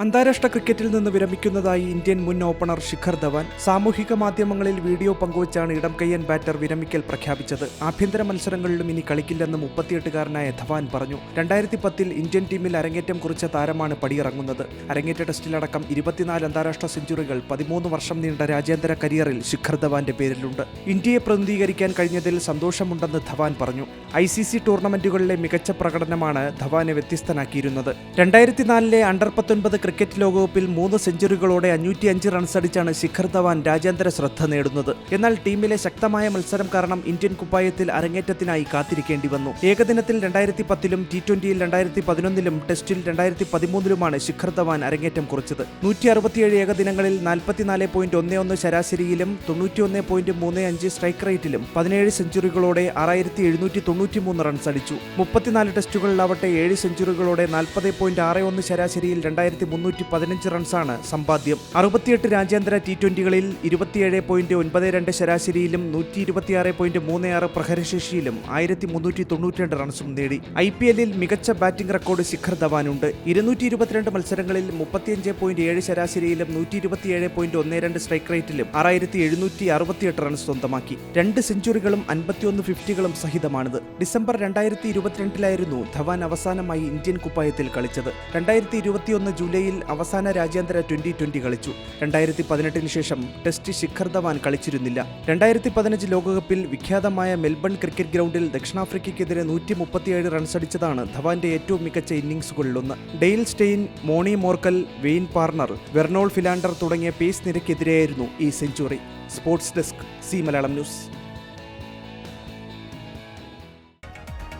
അന്താരാഷ്ട്ര ക്രിക്കറ്റിൽ നിന്ന് വിരമിക്കുന്നതായി ഇന്ത്യൻ മുൻ ഓപ്പണർ ശിഖർ ധവാൻ സാമൂഹിക മാധ്യമങ്ങളിൽ വീഡിയോ പങ്കുവച്ചാണ് ഇടംകയ്യൻ ബാറ്റർ വിരമിക്കൽ പ്രഖ്യാപിച്ചത്. ആഭ്യന്തര മത്സരങ്ങളിലും ഇനി കളിക്കില്ലെന്ന് മുപ്പത്തിയെട്ടുകാരനായ ധവാൻ പറഞ്ഞു. രണ്ടായിരത്തി പത്തിൽ ഇന്ത്യൻ ടീമിൽ അരങ്ങേറ്റം കുറിച്ച താരമാണ് പടിയിറങ്ങുന്നത്. അരങ്ങേറ്റ ടെസ്റ്റിലടക്കം ഇരുപത്തിനാല് അന്താരാഷ്ട്ര സെഞ്ചുറികൾ പതിമൂന്ന് വർഷം നീണ്ട രാജ്യാന്തര കരിയറിൽ ശിഖർ ധവാന്റെ പേരിലുണ്ട്. ഇന്ത്യയെ പ്രതിനിധീകരിക്കാൻ കഴിഞ്ഞതിൽ സന്തോഷമുണ്ടെന്ന് ധവാൻ പറഞ്ഞു. ഐ സി സി ടൂർണമെന്റുകളിലെ മികച്ച പ്രകടനമാണ് ധവാനെ വ്യത്യസ്തനാക്കിയിരുന്നത്. രണ്ടായിരത്തി നാലിലെ അണ്ടർ പത്തൊൻപത് ക്രിക്കറ്റ് ലോകകപ്പിൽ മൂന്ന് സെഞ്ചുറികളോടെ അഞ്ഞൂറ്റി അഞ്ച് റൺസ് അടിച്ചാണ് ശിഖർ ധവാൻ രാജ്യാന്തര ശ്രദ്ധ നേടുന്നത്. എന്നാൽ ടീമിലെ ശക്തമായ മത്സരം കാരണം ഇന്ത്യൻ കുപ്പായത്തിൽ അരങ്ങേറ്റത്തിനായി കാത്തിരിക്കേണ്ടി വന്നു. ഏകദിനത്തിൽ രണ്ടായിരത്തി പത്തിലും ടി ട്വന്റിയിൽ രണ്ടായിരത്തി പതിനൊന്നിലും ടെസ്റ്റിൽ രണ്ടായിരത്തി പതിമൂന്നിലുമാണ് ശിഖർ ധവാൻ അരങ്ങേറ്റം കുറിച്ചത്. നൂറ്റി അറുപത്തിയേഴ് ഏകദിനങ്ങളിൽ നാൽപ്പത്തിനാല് പോയിന്റ് ഒന്ന് ഒന്ന് ശരാശരിയിലും തൊണ്ണൂറ്റിയൊന്ന് പോയിന്റ് മൂന്ന് അഞ്ച് സ്ട്രൈക്ക് റേറ്റിലും പതിനേഴ് സെഞ്ചുറികളോടെ ആറായിരത്തി എഴുന്നൂറ്റി തൊണ്ണൂറ്റി മൂന്ന് റൺസ് അടിച്ചു. മുപ്പത്തിനാല് ടെസ്റ്റുകളിലാവട്ടെ ഏഴ് സെഞ്ചുറികളോടെ നാൽപ്പത് പോയിന്റ് ആറ് ഒന്ന് ശരാശരിയിൽ രണ്ടായിരത്തി മുന്നൂറ്റി പതിനഞ്ച് റൺസാണ് സമ്പാദ്യം. അറുപത്തിയെട്ട് രാജ്യാന്തര ടി ട്വന്റികളിൽ ഇരുപത്തിയേഴ് പോയിന്റ് ഒൻപത് രണ്ട് ശരാശരിയിലും നൂറ്റി ഇരുപത്തിയാറ് പോയിന്റ് മൂന്ന് ആറ് പ്രഹരശേഷിയിലും ആയിരത്തി മുന്നൂറ്റി തൊണ്ണൂറ്റിരണ്ട് റൺസും നേടി. ഐ പി എല്ലിൽ മികച്ച ബാറ്റിംഗ് റെക്കോർഡ് ശിഖർ ധവാനുണ്ട്. ഇരുന്നൂറ്റി ഇരുപത്തിരണ്ട് മത്സരങ്ങളിൽ മുപ്പത്തിയഞ്ച് പോയിന്റ് ഏഴ് ശരാശരിയിലും നൂറ്റി ഇരുപത്തിയേഴ് പോയിന്റ് ഒന്ന് രണ്ട് സ്ട്രൈക്ക് റേറ്റിലും ആറായിരത്തി എഴുന്നൂറ്റി അറുപത്തിയെട്ട് റൺസ് സ്വന്തമാക്കി. രണ്ട് സെഞ്ചുറികളും അൻപത്തിയൊന്ന് ഫിഫ്റ്റികളും സഹിതമാണിത്. ഡിസംബർ രണ്ടായിരത്തി ഇരുപത്തിരണ്ടിലായിരുന്നു ധവാൻ അവസാനമായി ഇന്ത്യൻ കുപ്പായത്തിൽ കളിച്ചത്. രണ്ടായിരത്തി ഇരുപത്തിയൊന്ന് ജൂലൈയിൽ അവസാന രാജ്യാന്തര ട്വന്റി ട്വന്റി കളിച്ചു. രണ്ടായിരത്തി പതിനെട്ടിന് ശേഷം ടെസ്റ്റ് ശിഖർ ധവാൻ കളിച്ചിരുന്നില്ല. രണ്ടായിരത്തി പതിനഞ്ച് ലോകകപ്പിൽ വിഖ്യാതമായ മെൽബൺ ക്രിക്കറ്റ് ഗ്രൗണ്ടിൽ ദക്ഷിണാഫ്രിക്കയ്ക്കെതിരെ നൂറ്റി മുപ്പത്തിയേഴ് റൺസ് അടിച്ചതാണ് ധവാന്റെ ഏറ്റവും മികച്ച ഇന്നിംഗ്സുകളിലൊന്ന്. Dale Steyn മോണി Morkel Wayne Parnell Vernon Philander തുടങ്ങിയ പേസ് നിരക്കെതിരെയായിരുന്നു ഈ century. Sports desk Zee Malayalam news.